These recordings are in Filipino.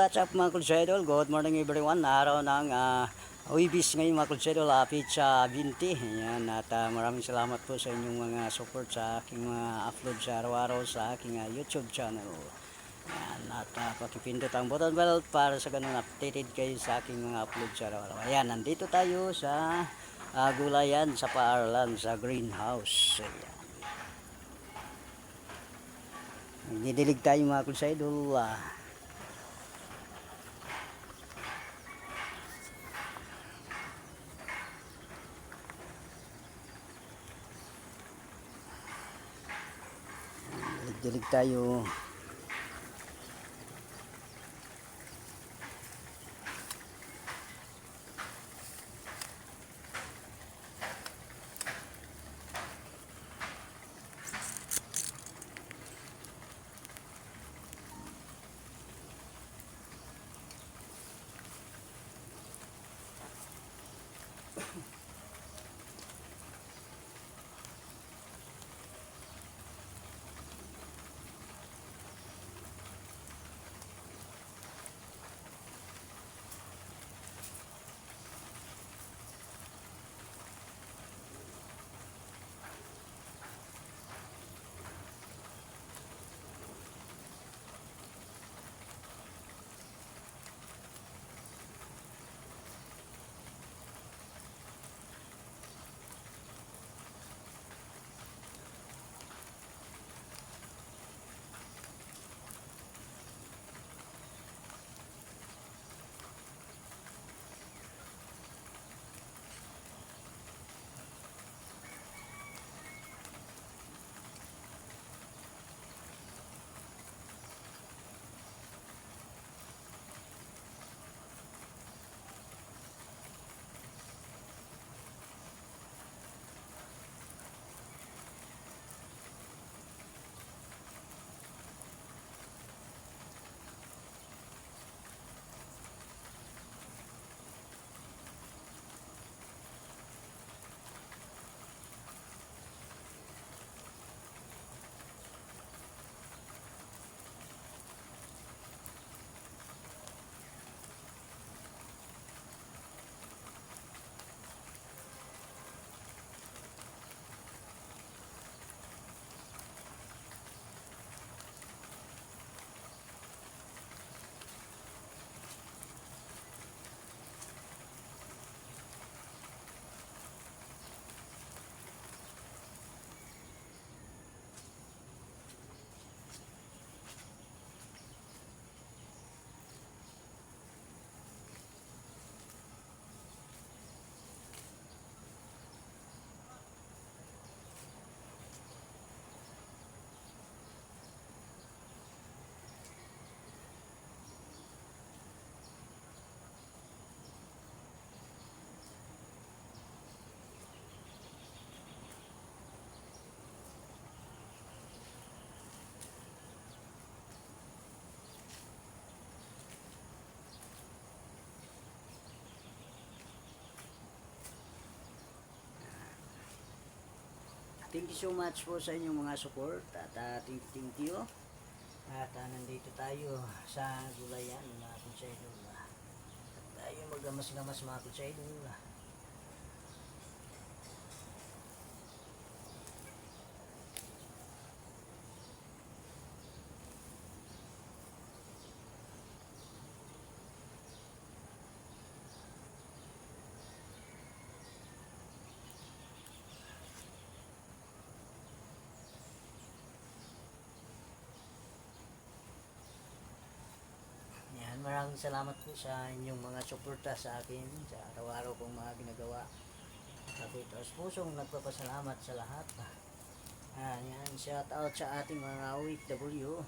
What's up mga Kulsedol? Good morning everyone. Araw ng uh, Uibis ngayon mga Kulsedol, lapit sa 20. Ayan, at ah, maraming salamat po sa inyong mga support sa aking mga upload sa araw-araw sa aking ah, YouTube channel. Ayan, at uh, pakipindot ang button bell para sa ganun updated kayo sa aking mga upload sa araw-araw. Ayan, nandito tayo sa ah, gulayan sa Paarlan sa greenhouse. Ayan. Nagdidilig tayo mga Kulsedol. Ah. Dilig tayo. Thank you so much po sa inyong mga support at uh, thank, thank you. At uh, nandito tayo sa gulayan mga konseidol. At tayo magamas-gamas mga konseidol. Yan, maraming salamat po sa inyong mga suporta sa akin sa araw-araw kong mga ginagawa. Ako ito as pusong nagpapasalamat sa lahat. Yan, yan, shout out sa ating mga OFW.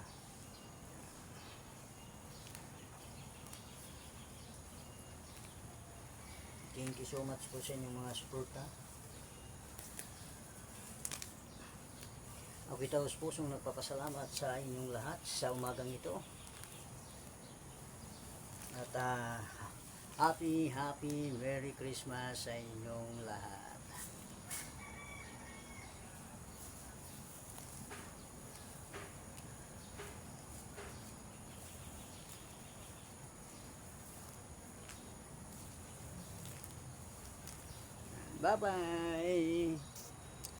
Thank you so much po sa inyong mga suporta. Ako ito pusong nagpapasalamat sa inyong lahat sa umagang ito uh, happy, happy, Merry Christmas sa inyong lahat. Bye-bye!